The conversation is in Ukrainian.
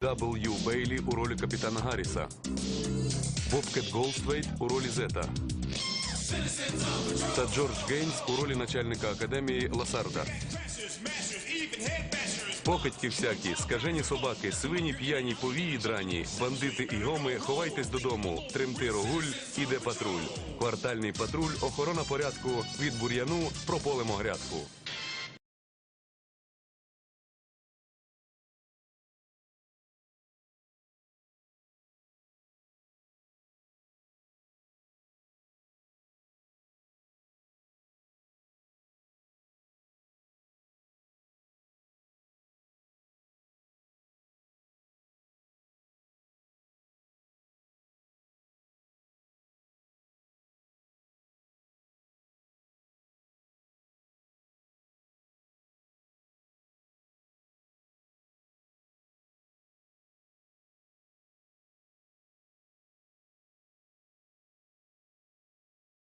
W. Бейлі у ролі капітана Гарріса, Бобкет Голдствейт у ролі Зета та Джордж Гейнс у ролі начальника академії Ласарда. Покидьки всякі, скажені собаки, свині п'яні, повії драні, бандити і гоми, ховайтесь додому, тремти рогуль, іде патруль. Квартальний патруль, охорона порядку, від бур'яну прополимо грядку.